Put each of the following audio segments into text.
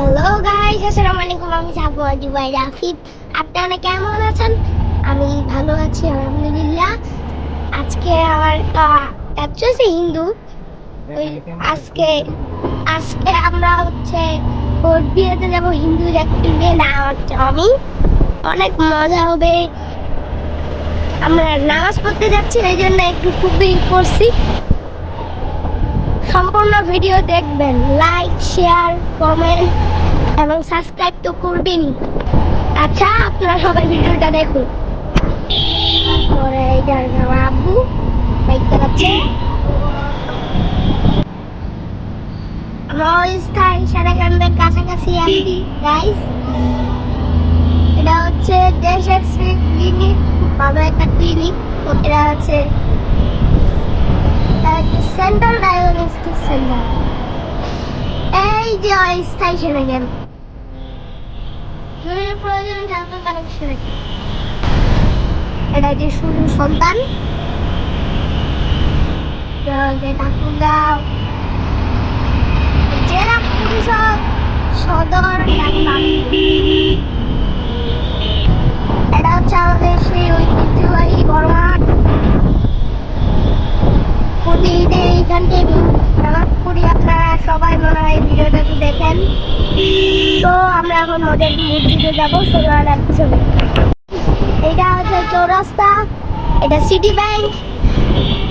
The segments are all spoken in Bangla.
হ্যালো গাইস আসসালামু আলাইকুম আমি সাবু জুবাই রাফিদ আপনারা কেমন আছেন? আমি ভালো আছি আলহামদুলিল্লাহ। আজকে আমার অ্যাকচুয়ালি হিন্দু ওই আজকে আজকে আমরা হচ্ছে ওর বিয়েতে যাব হিন্দু একটি বিয়ে না হচ্ছে আমি অনেক মজা হবে। আমরা নামাজ পড়তে যাচ্ছি এই জন্য একটু খুবই করছি। সম্পূর্ণ ভিডিও দেখবেন। লাইক শেয়ার কমেন্ট এবং সাবস্ক্রাইব তো করবেনই। আচ্ছা আপনারা সবাই ভিডিওটা দেখুন। স্থায়ী কাছাকাছি এটা হচ্ছে দেশের ক্লিনিক ভালো একটা ক্লিনিক এটা হচ্ছে এই যে অস্থায়ী এটা যে শুধু ঠাকুরগাঁও জেলা পরিষদ সদর ডাকবাং। এটা হচ্ছে আমাদের সেই ঐতিহ্যবাহী বড় মাঠ নামাজ পড়ি আপনারা সবাই মনে হয় ভিডিওটা দেখেন। তো আমরা এখন ওদের মসজিদে যাব ছোটবেলার পিছনে এটা হচ্ছে চৌরাস্তা, এটা সিটি ব্যাংক,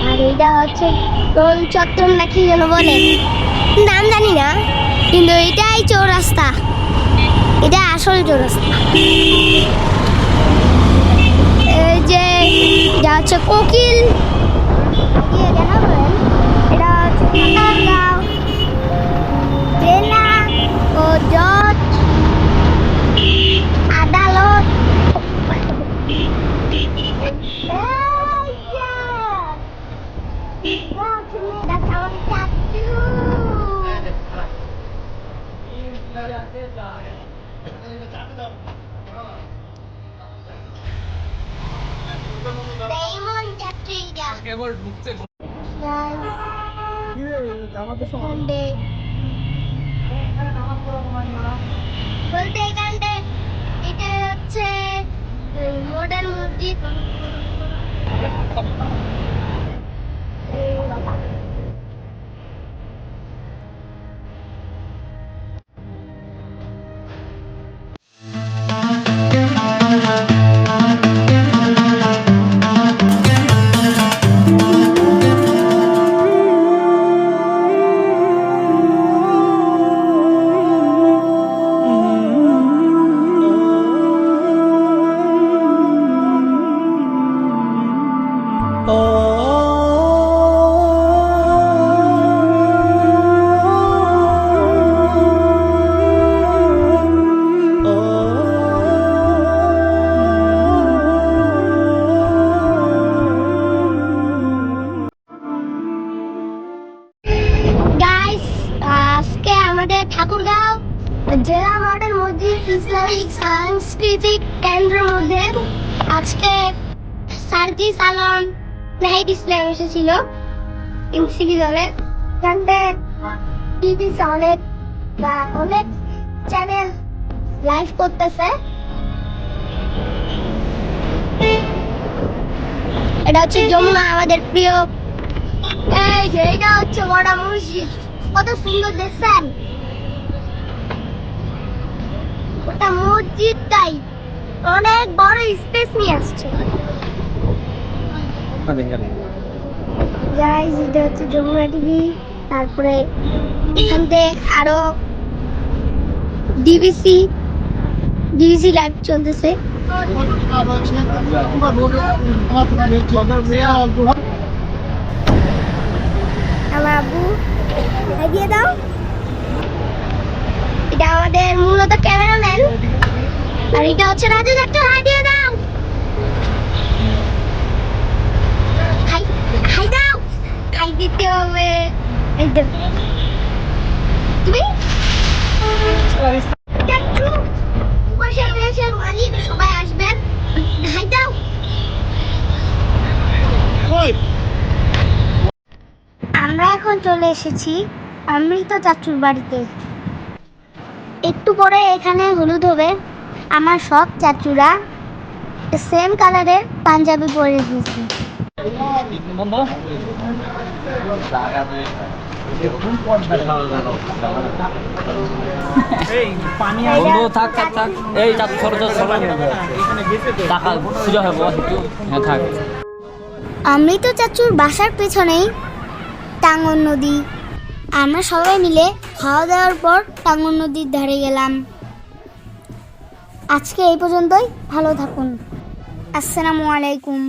আর এটা হচ্ছে কোন চত্বর নাকি যেন বলে। নাম জানি না, কিন্তু এটাই চৌরাস্তা। এটা আসল চৌরাস্তা। এই যে, যা হচ্ছে কোকিল গিয়ে দেখাবেন এটা হচ্ছে ঠাকুরগাঁও জেলা ও জজ আদালত এই যে, লক্ষ্মী দেখাবেন চাচু। Diamond চাচু এটা। ঢুকতে বলতে এখানটা এটা হচ্ছে মডার্ন মসজিদ ইসলামিক সাংস্কৃতিক কেন্দ্রের মধ্যে আজকে সার্জি সালন নাহিদ ইসলাম এসেছিল। এমসিবি দলে এখানতে টিভি অনেক বা অনেক চ্যানেল লাইভ করতেছে। এটা হচ্ছে যমুনা, আমাদের প্রিয়। এই যে হচ্ছে বড় মসজিদ। কত সুন্দর দেখছেন? ওটা মসজিদটাই অনেক বড় স্পেস নিয়ে আসছে। গাইস এটা হচ্ছে যমুনা টিভি তারপরে এখান থেকে আরও ডিবিসি ডিবিসি লাইভ চলতেছে আমার আব্বু এগিয়ে দাও এটা আমাদের মূলত ক্যামেরাম্যান আর এটা হচ্ছে রাজু ডাক্তার হাই দিয়ে দাও। হাই হাই দাও। হাই দিতে হবে। তুমি? সবাই আসবেন হাই দাও। আমরা এখন চলে এসেছি অমৃত চাচুর বাড়িতে। একটু পরে এখানে হলুদ হবে। আমার সব চাচুরা সেম কালারের পাঞ্জাবি পরে হবে বস একটু হ্যাঁ থাক। অমৃত চাচুর বাসার পেছনেই টাঙ্গন নদী। আমরা সবাই মিলে খাওয়া দাওয়ার পর টাঙ্গন নদীর ধারে গেলাম। আজকে এই পর্যন্তই। ভালো থাকুন। আসসালামু আলাইকুম।